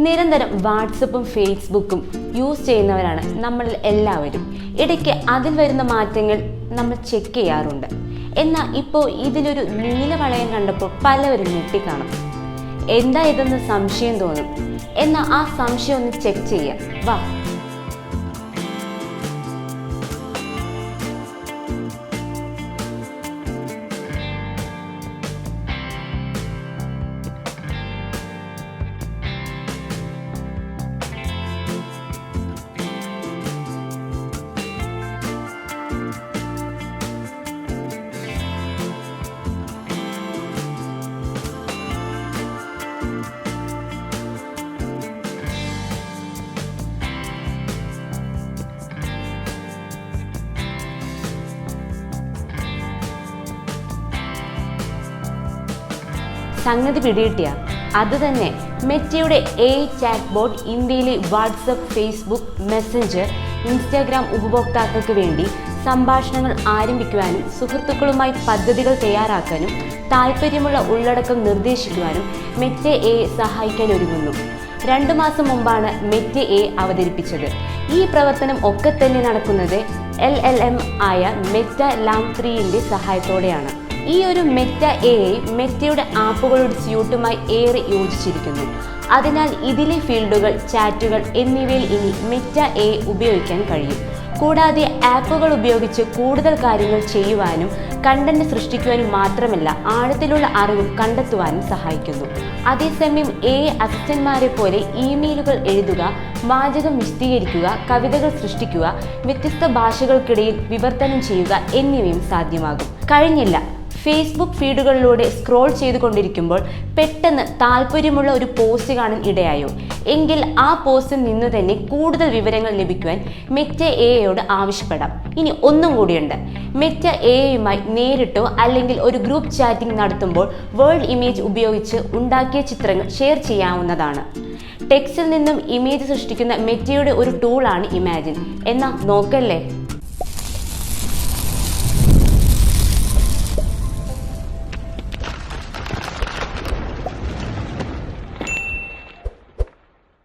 നിരന്തരം വാട്സപ്പും ഫേസ്ബുക്കും യൂസ് ചെയ്യുന്നവരാണ് നമ്മൾ എല്ലാവരും. ഇടയ്ക്ക് അതിൽ വരുന്ന മാറ്റങ്ങൾ നമ്മൾ ചെക്ക് ചെയ്യാറുണ്ട്. എന്നാൽ ഇപ്പോൾ ഇതിലൊരു നീല വളയം കണ്ടപ്പോൾ പലവരും ഞെട്ടിക്കാണും. എന്താ ഇതെന്ന് സംശയം തോന്നും. എന്നാൽ ആ സംശയം ഒന്ന് ചെക്ക് ചെയ്യാം. വാ. സംഗതി പിടികിട്ടിയ. അത് തന്നെ മെറ്റയുടെ എ ചാറ്റ് ബോട്ട് ഇന്ത്യയിലെ വാട്സപ്പ് ഫേസ്ബുക്ക് മെസ്സഞ്ചർ ഇൻസ്റ്റാഗ്രാം ഉപഭോക്താക്കൾക്ക് വേണ്ടി സംഭാഷണങ്ങൾ ആരംഭിക്കുവാനും സുഹൃത്തുക്കളുമായി പദ്ധതികൾ തയ്യാറാക്കാനും താല്പര്യമുള്ള ഉള്ളടക്കം നിർദ്ദേശിക്കുവാനും മെറ്റ എ സഹായിക്കാൻ ഒരുങ്ങുന്നു. രണ്ടു മാസം മുമ്പാണ് മെറ്റ എ അവതരിപ്പിച്ചത്. ഈ പ്രവർത്തനം ഒക്കെ തന്നെ നടക്കുന്നത് എൽ എൽ എം ആയ മെറ്റ ലാം ത്രീയിന്റെ സഹായത്തോടെയാണ്. ഈ ഒരു മെറ്റ എ മെറ്റയുടെ ആപ്പുകളുടെ സ്യൂട്ടുമായി ഏറെ യോജിച്ചിരിക്കുന്നു. അതിനാൽ ഇതിലെ ഫീൽഡുകൾ ചാറ്റുകൾ എന്നിവയിൽ ഇനി മെറ്റ എ ഉപയോഗിക്കാൻ കഴിയും. കൂടാതെ ആപ്പുകൾ ഉപയോഗിച്ച് കൂടുതൽ കാര്യങ്ങൾ ചെയ്യുവാനും കണ്ടന്റ് സൃഷ്ടിക്കുവാനും മാത്രമല്ല ആഴത്തിലുള്ള അറിവ് കണ്ടെത്തുവാനും സഹായിക്കുന്നു. അതേസമയം എ അസിസ്റ്റന്റ്മാരെ പോലെ ഇമെയിലുകൾ എഴുതുക വാചകം വിശദീകരിക്കുക കവിതകൾ സൃഷ്ടിക്കുക വ്യത്യസ്ത ഭാഷകൾക്കിടയിൽ വിവർത്തനം ചെയ്യുക എന്നിവയും സാധ്യമാകും. കഴിഞ്ഞില്ല. ഫേസ്ബുക്ക് ഫീഡുകളിലൂടെ സ്ക്രോൾ ചെയ്തുകൊണ്ടിരിക്കുമ്പോൾ പെട്ടെന്ന് താല്പര്യമുള്ള ഒരു പോസ്റ്റ് കാണാൻ ഇടയായോ? എങ്കിൽ ആ പോസ്റ്റിൽ നിന്ന് തന്നെ കൂടുതൽ വിവരങ്ങൾ ലഭിക്കുവാൻ മെറ്റ എയോട് ആവശ്യപ്പെടാം. ഇനി ഒന്നും കൂടിയുണ്ട്. മെറ്റ എയുമായി നേരിട്ടോ അല്ലെങ്കിൽ ഒരു ഗ്രൂപ്പ് ചാറ്റിംഗ് നടത്തുമ്പോൾ വേൾഡ് ഇമേജ് ഉപയോഗിച്ച് ഉണ്ടാക്കിയ ചിത്രങ്ങൾ ഷെയർ ചെയ്യാവുന്നതാണ്. ടെക്സ്റ്റിൽ നിന്നും ഇമേജ് സൃഷ്ടിക്കുന്ന മെറ്റയുടെ ഒരു ടൂളാണ് ഇമാജിൻ എന്നാൽ നോക്കല്ലേ?